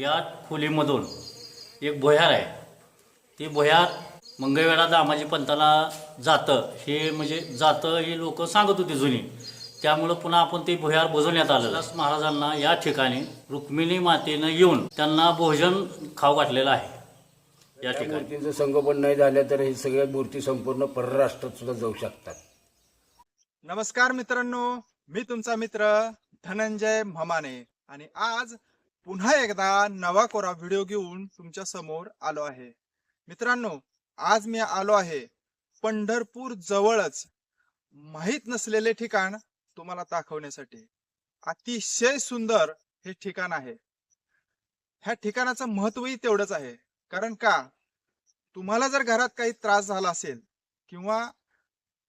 या खोलीमधून एक भुयार आहे. ते भुयार मंगळवेढा दामाजी पंताला जातं. हे म्हणजे जातं हे लोक सांगत होती जुनी. त्यामुळं पुन्हा आपण ते भुयार बुजवण्यात आलं दास महाराजांना या ठिकाणी रुक्मिणी मातेनं येऊन त्यांना भोजन खाऊ घातलेलं आहे. या ठिकाणी. मूर्तीचं संगोपन नाही झालं तर हे सगळ्या मूर्ती संपूर्ण परराष्ट्रात सुद्धा जाऊ शकतात. नमस्कार मित्रांनो. मी तुमचा मित्र धनंजय म्हमाने. आणि आज पुन्हा एकदा नवा कोरा व्हिडिओ घेऊन तुमच्यासमोर आलो आहे. मित्रांनो आज मी आलो आहे पंढरपूर जवळच. माहीत नसलेले ठिकाण तुम्हाला दाखवण्यासाठी. अतिशय सुंदर हे ठिकाण आहे. ह्या ठिकाणाचं महत्वही तेवढंच आहे. कारण का? तुम्हाला जर घरात काही त्रास झाला असेल किंवा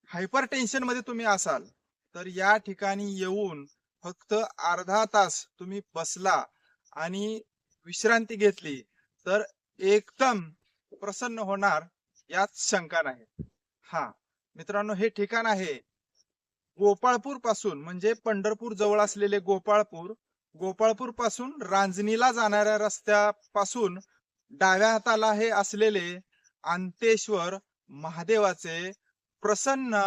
हायपर टेन्शनमध्ये तुम्ही असाल तर या ठिकाणी येऊन फक्त अर्धा तास तुम्ही बसला आणि विश्रांती घेतली तर एकदम प्रसन्न होणार यात शंका नाही. हा मित्रांनो हे ठिकाण आहे गोपाळपूरपासून म्हणजे पंढरपूर जवळ असलेले गोपाळपूर. गोपाळपूरपासून रांजणीला जाणाऱ्या रस्त्यापासून डाव्या हाताला हे असलेले अंतेश्वर महादेवाचे प्रसन्न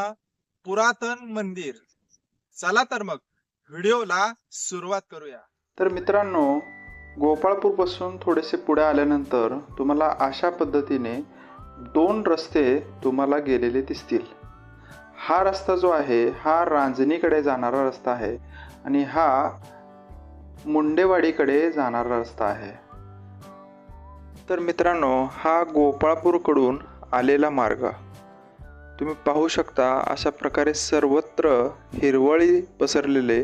पुरातन मंदिर. चला तर मग व्हिडिओला सुरुवात करूया. तर मित्रांनो गोपाळपूरपासून थोडेसे पुढे आल्यानंतर तुम्हाला अशा पद्धतीने दोन रस्ते तुम्हाला गेलेले दिसतील. हा रस्ता जो आहे हा रांजणीकडे जाणारा रस्ता आहे आणि हा मुंडेवाडीकडे जाणारा रस्ता आहे. तर मित्रांनो हा गोपाळपूरकडून आलेला मार्ग. तुम्ही पाहू शकता अशा प्रकारे सर्वत्र हिरवळी पसरलेले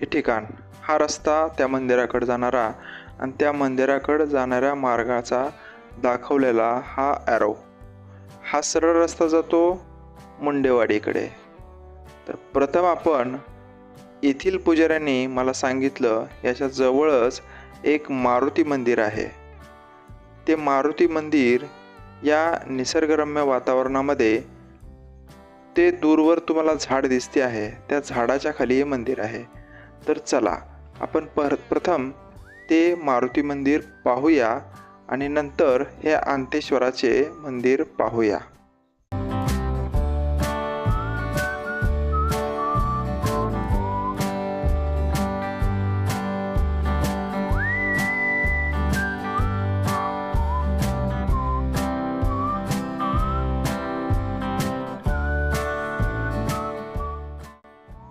हे ठिकाण. हा रस्ता त्या मंदिराकडे जाणारा आणि त्या मंदिराकडं जाणाऱ्या मार्गाचा दाखवलेला हा ॲरो हा सरळ रस्ता जातो मुंडेवाडीकडे. तर प्रथम आपण येथील पुजाऱ्यांनी मला सांगितलं याच्या जवळच एक मारुती मंदिर आहे. ते मारुती मंदिर या निसर्गरम्य वातावरणामध्ये ते दूरवर तुम्हाला झाड दिसते आहे. त्या झाडाच्या खाली हे मंदिर आहे. तर चला आपण पर प्रथम ते मारुती मंदिर पाहूया आणि नंतर हे अंतेश्वराचे मंदिर पाहूया.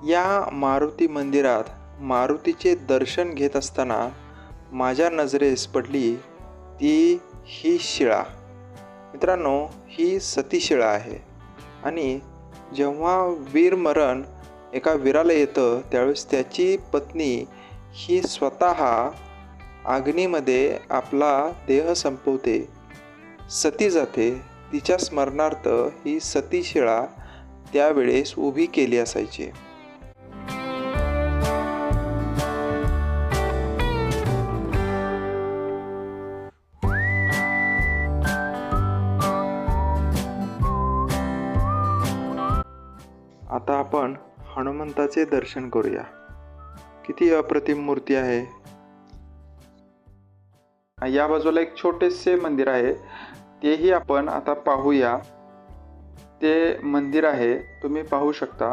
या मारुती मंदिरात मारुतीचे दर्शन घेत असताना माझ्या नजरेस पडली ती ही शिळा. मित्रांनो ही सतीशिळा आहे. आणि जेव्हा वीरमरण एका वीराला येतं त्यावेळेस त्याची पत्नी ही स्वतः अग्नीमध्ये आपला देह संपवते सती जाते. तिच्या स्मरणार्थ ही सतीशिळा त्यावेळेस उभी केली असायची. आपण हनुमंताचे दर्शन करूया. किती अप्रतिम मूर्ती आहे. या बाजूला एक छोटेसे मंदिर आहे. तेही आपण आता पाहूया. ते मंदिर आहे. तुम्ही पाहू शकता.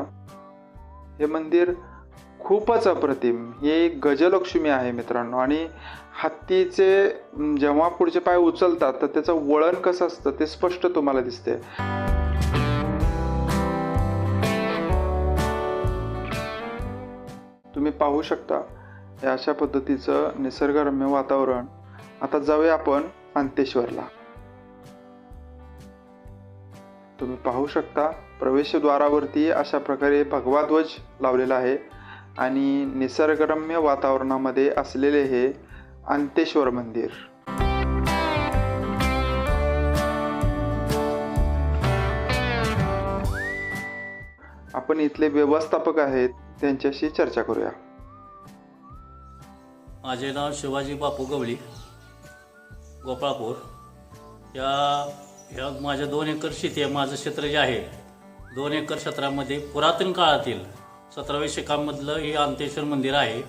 हे मंदिर खूपच अप्रतिम. हे एक गजलक्ष्मी आहे मित्रांनो. आणि हत्तीचे जेव्हा पुढचे पाय उचलतात तर त्याचं वळण कसं असतं ते स्पष्ट तुम्हाला दिसते. तुम्ही पाहू शकता. हे अशा पद्धतीचं निसर्गरम्य वातावरण. आता जाऊया आपण अंतेश्वरला तुम्ही पाहू शकता प्रवेशद्वारावरती अशा प्रकारे भगवा ध्वज लावलेला आहे आणि निसर्गरम्य वातावरणामध्ये असलेले हे अंतेश्वर मंदिर. आपण इथले व्यवस्थापक आहेत त्यांच्याशी चर्चा करूया. माझे नाव शिवाजी बापू गवळी गोपाळपूर. या ह्या माझ्या दोन एकर शेती आहे माझं क्षेत्र जे आहे दोन एकर क्षेत्रामध्ये पुरातन काळातील सतराव्या शतकामधलं हे अंतेश्वर मंदिर आहे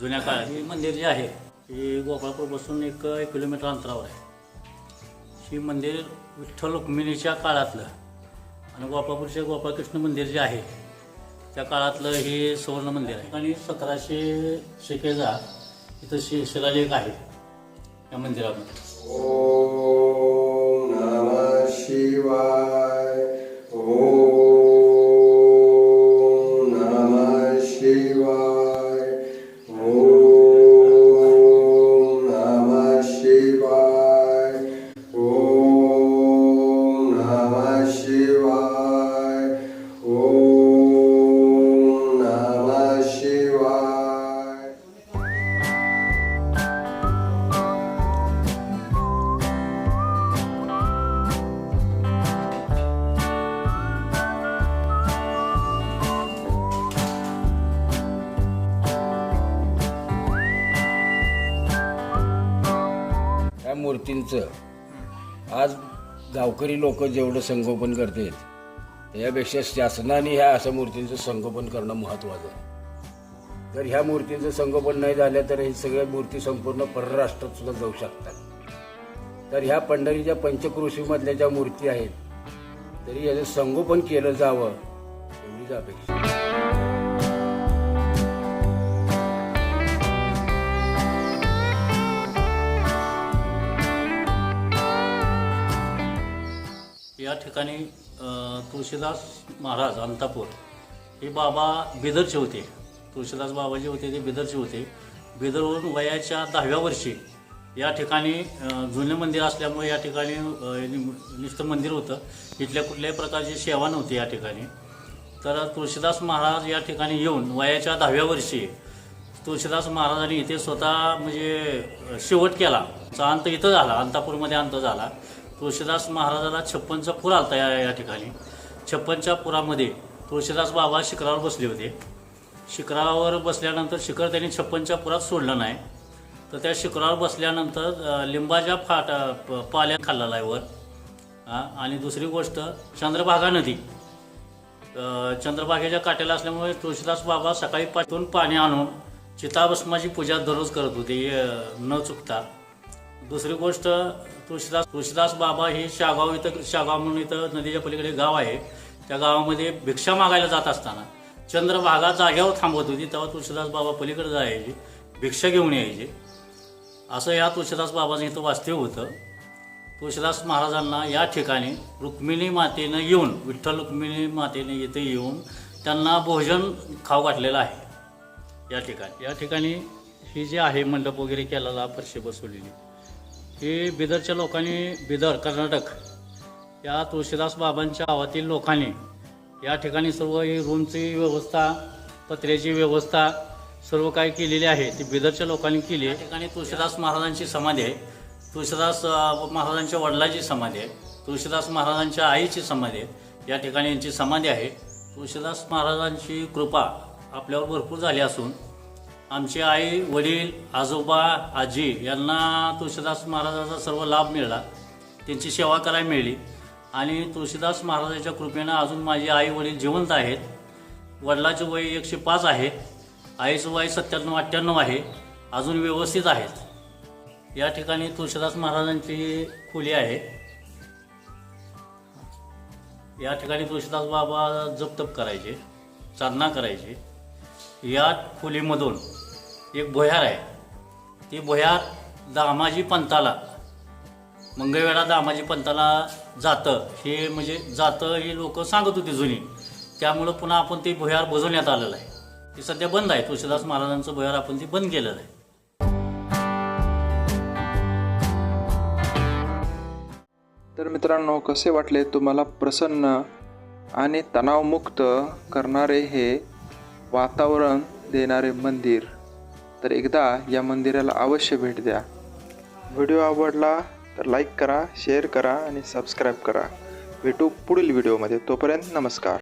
जुन्या काळात. हे मंदिर जे आहे हे गोपाळपूरपासून एक एक किलोमीटर अंतरावर आहे. हे मंदिर विठ्ठल रुक्मिणीच्या काळातलं आणि गोपाळपूरचे गोपाळकृष्ण मंदिर जे आहे त्या काळातलं हे सुवर्ण मंदिर आहे. आणि सतराशे शेकेचा इथं शि शिलालेख आहे या मंदिरामध्ये. शिवा मूर्तींचं. आज गावकरी लोक जेवढं संगोपन करतात त्यापेक्षा शासनाने ह्या अशा मूर्तींचं संगोपन करणं महत्त्वाचं आहे. जर ह्या मूर्तींचं संगोपन नाही झालं तर हे सगळ्या मूर्ती संपूर्ण परराष्ट्रात सुद्धा जाऊ शकतात. तर ह्या पंढरीच्या पंचकृषीमधल्या ज्या मूर्ती आहेत तरी याचं संगोपन केलं जावं एवढीच अपेक्षा ठिकाणी तुळशीदास महाराज अंतापूर. हे बाबा बिदरचे होते. तुळशीदास बाबा जे होते ते बिदरचे होते. बिदरवरून वयाच्या दहाव्या वर्षी या ठिकाणी जुने मंदिर असल्यामुळे या ठिकाणी निष्ठ मंदिर होतं. इथल्या कुठल्याही प्रकारची सेवा नव्हती या ठिकाणी. तर तुळशीदास महाराज या ठिकाणी येऊन वयाच्या दहाव्या वर्षी तुळशीदास महाराजांनी इथे स्वतः म्हणजे शेवट केला. अंत इथं झाला अंतापूरमध्ये अंत झाला. तुळशीदास महाराजाला छप्पनचा पूर आलता या या ठिकाणी. छप्पनच्या पुरामध्ये तुळशीदास बाबा शिखरावर बसले होते. शिखरावर बसल्यानंतर शिखर त्यांनी छप्पनच्या पुरात सोडलं नाही. तर त्या शिखरावर बसल्यानंतर लिंबाच्या फाटा प- पाल्या खाल्लेला आहे वर. आणि दुसरी गोष्ट चंद्रभागा नदी. चंद्रभागेच्या काट्याला असल्यामुळे तुळशीदास बाबा सकाळी पाठवून पाणी आणून चिताभस्माची पूजा दररोज करत होते न चुकता. दुसरी गोष्ट तुळशीदास तुळशीदास बाबा हे शागाव इथं शागाव म्हणून इथं नदीच्या पलीकडे गाव आहे. त्या गावामध्ये भिक्षा मागायला जात असताना चंद्रभागा जाग्यावर थांबवत होती. तेव्हा तुळशीदास बाबा पलीकडे जायचे भिक्षा घेऊन यायचे. असं या तुळशीदास बाबाचं इथं वास्तव्य होतं. तुळशीदास महाराजांना या ठिकाणी रुक्मिणी मातेनं येऊन विठ्ठल रुक्मिणी मातेने इथे येऊन त्यांना भोजन खाऊ घातलेलं आहे. या ठिकाणी या ठिकाणी ही जी आहे मंडप वगैरे केलेला फरशी बसवलेली. ही बिदरच्या लोकांनी बिदर कर्नाटक या तुळशीदास बाबांच्या गावातील लोकांनी या ठिकाणी सर्व ही रूमची व्यवस्था पत्र्याची व्यवस्था सर्व काही केलेली आहे. ती बिदरच्या लोकांनी केली या ठिकाणी तुळशीदास महाराजांची समाधी आहे. तुळशीदास महाराजांच्या वडिलांची समाधी आहे. तुळशीदास महाराजांच्या आईची समाधी आहे. या ठिकाणी यांची समाधी आहे. तुळशीदास महाराजांची कृपा आपल्यावर भरपूर झाली असून आमची आई वडील आजोबा आजी यांना तुळशीदास महाराजाचा सर्व लाभ मिळाला. त्यांची सेवा करायला मिळाली. आणि तुळशीदास महाराजाच्या कृपेनं अजून माझी आई वडील जिवंत आहेत. वडिलाचे वय एकशे पाच आहे. आईचं वय सत्त्याण्णव अठ्ठ्याण्णव आहे. अजून व्यवस्थित आहेत. या ठिकाणी तुळशीदास महाराजांची खोली आहे. या ठिकाणी तुळशीदास बाबा जपतप करायचे चालना करायचे. या खोलीमधून एक भुयार आहे. ती भुयार दामाजी पंताला मंगळवेळा दामाजी पंताला जातं. हे म्हणजे जातं हे लोक सांगत होती जुनी. त्यामुळं पुन्हा आपण ते भुयार बुजवण्यात आलेलं आहे. ते सध्या बंद आहे. तुळशीदास महाराजांचं भुयार आपण ते बंद केलेलं आहे. तर मित्रांनो कसे वाटले तुम्हाला प्रसन्न आणि तणावमुक्त करणारे हे वातावरण देणारे मंदिर? तर एकदा या मंदिराला अवश्य भेट द्या. व्हिडिओ आवडला तर लाईक करा शेअर करा आणि सबस्क्राईब करा. भेटू पुढील व्हिडिओमध्ये. तोपर्यंत नमस्कार.